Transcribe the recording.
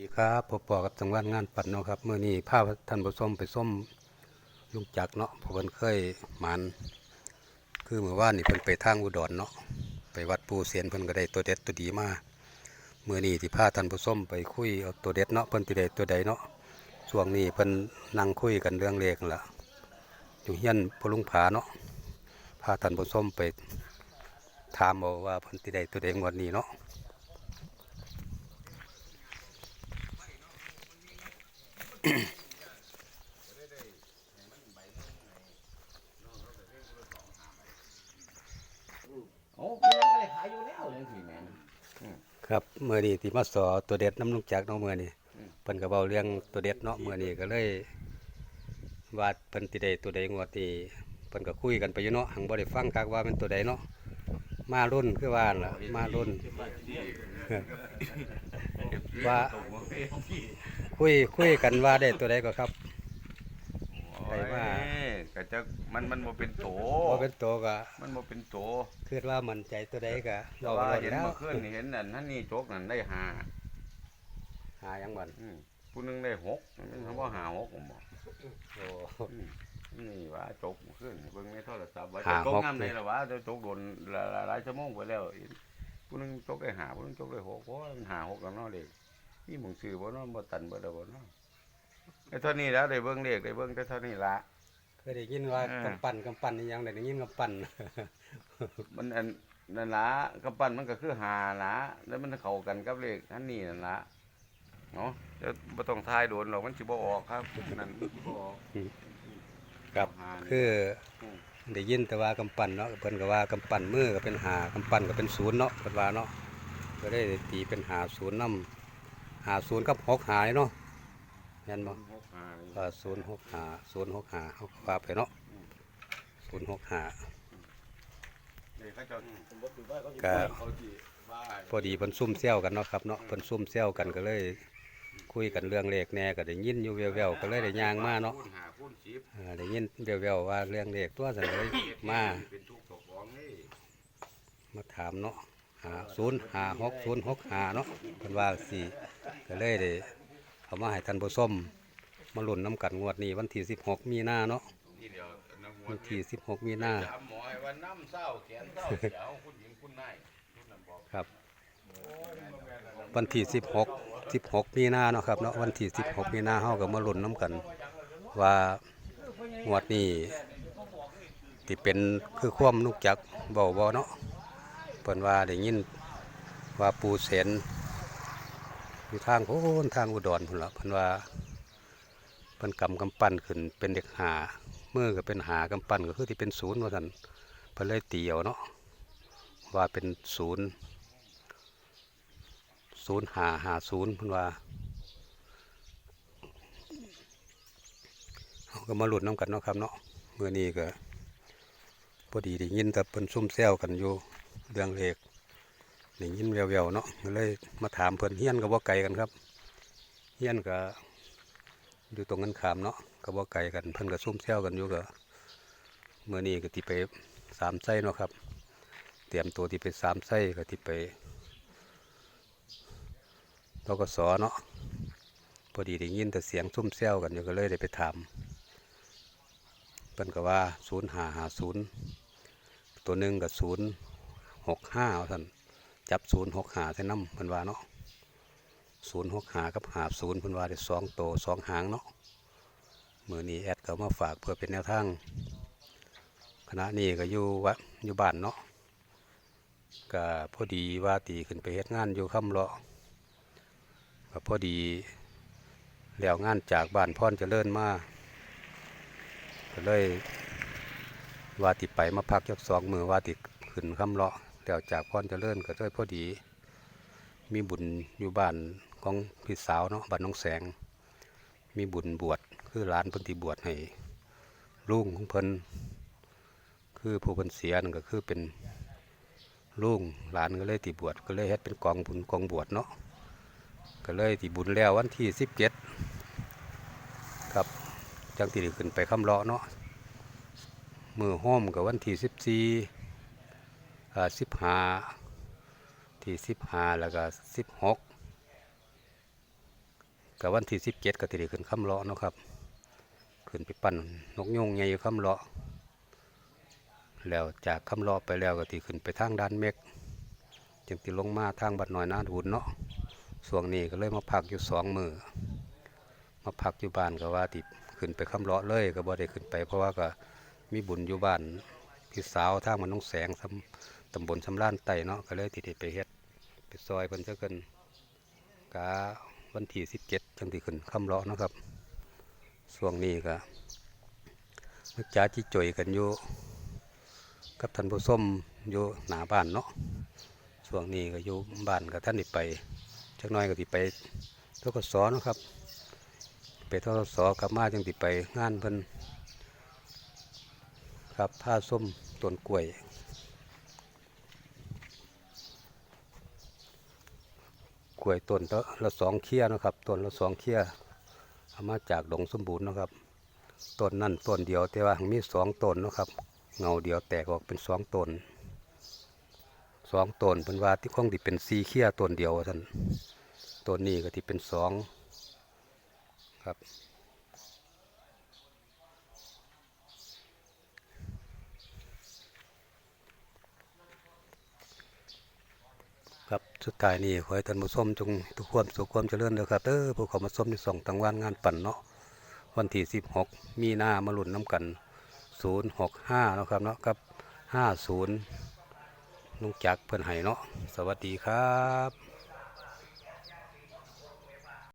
ดีครับพบปอกับจังหวัดงานปัดเนาะครับเมื่อนี้พาพท่านผู้ชมไปส้มลุงจักเนาะเพราะเพิ่นเคยหมันคือเมื่อวานนี่เพิ่นไปทางอุดรเนาะไปวัดปูเสียนเพิ่นก็ได้ตัวเด็ดตัวดีมาเมื่อนี้ที่พาท่านผู้ชมไปคุยเอาตัวเด็ดเนาะเพิ่นสิได้ตัวใดเนาะช่วงนี้เพิ่นนั่งคุยกันเรื่องเลขนั่นล่ะอยู่เฮียนพลุงผาเนาะพาท่านผู้ชมไปถามเอาว่าเพิ่นสิได้ตัวใดงวดนี้เนาะ โอ้พี่ยังก็เลยขายอยู่แล้วเรื่องสี่แมน ครับเมื่อนี้ที่มาสอตัวเด็ดน้ำลุงจักรเนาะเมื่อนี้อืมเพิ่นก็เว้าเรื่องตัวเด็ดเนาะเมื่อนี้ก็เลยว่าเพิ่นสิได้ตัวใดงวดนี้เพิ่นก็คุยกันไปอยู่เนาะหังบ่ได้ฟังคักว่าเป็นตัวใดเนาะมารุ่นคือว่าล่ะมารุ่นว่า คุยคุยกันว่าได้ตัวใดก็ครับโอ้ยไปว่าก็จะมันมันบ่เป็นโตบ่เป็นตัวก็มันบ่เป็นโตคิดว่ามั่นใจตัวใดก็แต่เราว่าว่าเห็นแล้วเมื่อคืนนี่เห็นนั่นท่านนี่โจกนั่นได้ห้าหายังบันอืมผู้หนึงได้หกมันคำว่าหาหกผมบอกโอ้ อืมนี่ว่าโจกเมื่อคืนเบิ่งในโทรศัพท์ว่าหาโจกหก งามเลยล่ะว่าโจกโดนหลายหลายชั่วโมงไปแล้วผู้หนึงโจกได้หาผู้หนึงโจกได้หกเพราะว่ามันหาหกแล้วเนาะเด็ก นี่มึงซื้อบ่เนาะบ่ตันบ่ได้บ่เนาะไอ้เท่านี้แล้วได้เบิ่งเลขได้เบิ่งแต่เท่านี้ละเคยได้ยินว่าเออกำปั้นกำปั้นนี่ยังได้ยินกำปั้นมันอันนั่นละกำปั้นมันก็คือหาละแล้วมันเข้ากันกับเลขอันนี้นั่นละเนาะจะบ่ต้องทายโดนหรอกมันสิบ่ออกครับนั่นมันสิบ่ออกครับหานี่คืออืมได้ยินแต่ว่ากำปั้นเนาะเพิ่นก็ว่ากำปั้นมือก็เป็นหากำปั้นก็เป็นศูนย์เนาะเพิ่นว่าเนาะก็ได้ตีเป็นหาศูนย์นำ หาศูนย์กับหกหาเนาะแม่นบ่หกหานี่ว่าศูนย์หกหาศูนย์หกหาเฮาก็ว่าไปเนาะศูนย์หกหาเดี๋ยวเขาเจ้าก็เขาสิว่าพอดีเพิ่นซุ่มเซลกันเนาะครับเนาะเพิ่นซุ่มเซลกันก็เลย คุยกันเรื่องเลขแหน่ก็ได้ยินอยู่แว่วๆก็เลยได้ย่างมาเนาะคูณหาคูณสิบอ่าได้ยินแว่วๆว่าเรื่องเลขตัวสันเลยมาเป็นทุกข์เจ้าของนี่มาถามเนาะ หาศูนย์หาหกศูนย์หกหาเนาะเพิ่นว่าสี่ก็เลยได้เอามาให้ท่านผู้ชมมาลุ้นน้ำกันงวดนี้วันที่สิบหกมีนาเนาะนี่เดียวนะหัววันที่สิบหกมีนาถามหมอให้ว่าน้ำเศร้าแขนเศร้าเสียวคุณหญิงคุณนายนู่นนั่นบอกครับวันที่สิบหกสิบหกมีนาเนาะครับเนาะวันที่สิบหกมีนาเฮาก็มาลุ้นน้ำกัน ว่างวดนี้ที่เป็นคือความนุกจักเบาบ่เนาะ เพิ่นว่าได้ยินว่าปูเสนอยู่ทางโพ้นทางอุดรพุ่นละเพิ่นว่าเพิ่นกำกำปั้นขึ้นเป็นเด็กหาเมื่อก็เป็นหากำปั้นก็คือที่เป็นศูนย์ว่าซั่นเพิ่นเลยตีเอาเนาะว่าเป็นศูนย์ศูนย์หาหาศูนย์เพิ่นว่าเฮาก็มาหลุ้นน้ำกันเนาะครับเนาะเมื้อนี้ก็พอดีได้ยินแต่เพิ่นซุ่มแซวกันอยู่ เรื่องเลขได้ยินแววๆเนาะเลยมาถามเพิ่นเฮียนก็บ่ไกลกันครับเฮียนก็อยู่ตรงกันขามเนาะก็บ่ไกลกันเพิ่นก็ซุ่มแซวกันอยู่ก็เมื่อนี้ก็ที่ไปสามไส้เนาะครับ เตรียมตัวที่ไปสามไส้ก็ที่ไปตกสเนาะพอดีได้ยินแต่เสียงซุ่มแซวกันอยู่ก็เลยได้ไปถามเพิ่นก็ว่าศูนย์หาหาศูนย์ตัวหนึ่งกับศูนย์ หกห้าท่านจับศูนย์หกหาใส่น้ำเพิ่นว่าเนาะศูนย์หกหากับหาศูนย์เพิ่นว่าได้สองโตสองหางเนาะมือนี้แอดก็มาฝากเพื่อเป็นแนวทางคณะนี้ก็อยู่วะอยู่บ้านเนาะก็พอดีว่าตีขึ้นไปเฮ็ดงานอยู่ค่ำเลาะก็พอดีแล้วงานจากบ้านพ่อนจะเลิ่นมาก็เลยว่าติไปมาพักจักสองมือว่าติขึ้นค่ำเลาะ แล้วจากพรเจริญก็ด้วยพอดี มีบุญอยู่บ้านของพี่สาวเนาะบ้านน้องแสง มีบุญบวชคือหลานพิ่นที่บวชให้ลุงของเพิ่นคือผู้เพิ่นเสียนั่นก็คือเป็นลุงหลานก็เลยที่บวชก็เลยเฮ็ดเป็นกองบุญกองบวชเนาะก็เลยที่บุญแล้ววันที่สิบเจ็ดครับจังที่ได้ขึ้นไปคำเลาะเนาะมือโฮมกับวันที่สิบสี่ สิบห้าที่สิบห้าแล้วก็สิบหกกับวันที่สิบเจ็ดก็ติดขึ้นคำเลาะเนาะครับขึ้นไปปั่นนกยงใหญ่คำเลาะแล้วจากคำเลาะไปแล้วก็ติขึ้นไปทางด้านเมกจึงติลงมาทางบัดน้อยนาดุนเนาะส่วงนี้ก็เลยมาพักอยู่สองมือมาพักอยู่บ้านก็ว่าติดขึ้นไปคำเลาะเลยก็บ่ได้ขึ้นไป เพราะว่าก็มีบุญอยู่บ้านพี่สาวทางมันน้องแสงสำ ตำบลสำรานไต่เนาะก็เลยติดไปเฮ็ดไปซอยเพิ่นเจ้าเกินกาวันที่สิบเจ็ดจังที่ขึ้นคำเลาะเนาะครับช่วงนี้ก็นึกจ้าจิจ่อยกันอยู่กับท่านผู้ชมอยู่หน้าบ้านเนาะช่วงนี้ก็อยู่บ้านกับท่านนี่ไปจักน้อยก็ติไปทกศนะครับ ไปทกศกลับมาจังติไปงานเพิ่นครับผ้าส้มต้นกล้วย กล้วยต้นละสองเคี้ยนะครับต้นละสองเคี้ยเอามาจากดงสมบูรณ์นะครับต้นนั่นต้นเดียวแต่ว่ามีสองต้นนะครับ เงาเดียวแตกออกเป็นสองต้นสองต้นเป็นว่าที่คงที่เป็นซีเคี้ยต้นเดียวท่านต้นนี้ก็ที่เป็นสองครับครับ สุดท้ายนี่ขอให้ท่านผู้ชมจงทุกความสุขความเจริญเด้อครับเด้อผู้เขามาชมในสองตังวันงานปั่นเนาะวันที่สิบหกมีหน้ามาลุ่นน้ำกันศูนย์หกห้าเนะครับเนาะครับห้าศูนย์ลุงจักเพื่อนไห้เนาะสวัสดีครับ